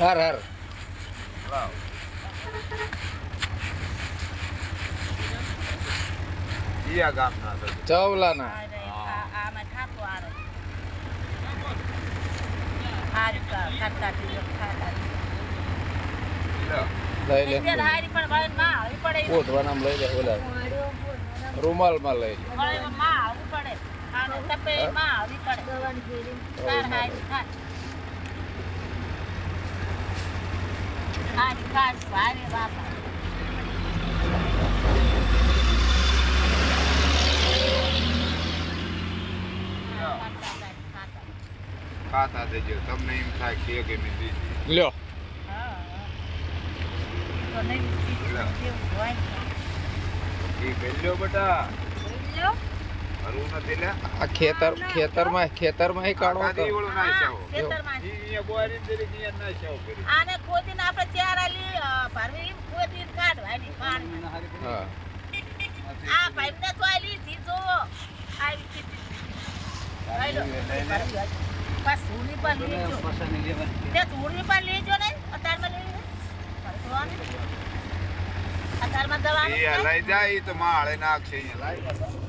હર હર. ચવલાના. લઈ લે. હારી પણ ભાઈ માં આવી પડે પોતવાનામ લઈ લે ઓલા. રૂમાલમાં લઈ લે. પડે. હારી ખાસ હારી બાપા. ખાતા દેજો. તમને એમ થાય કે કે મેં દીધી લ્યો. તો નહીં હોય બટા. આ ખેતર ખેતરમાં ખેતરમાં કાઢો ખેતરમાં. બોરી આને ખોદીને હા. આ પાઇપને તો આલી દીધો આવી કીધી. બસ ધૂળની પણ લેજો. તે ધૂળની પણ લેજો ને. અત્યારમાં લેવી છે? અત્યારમાં દવાનું લઈ જાય ઈ તો માળે નાખશે અહીંયા લાઈ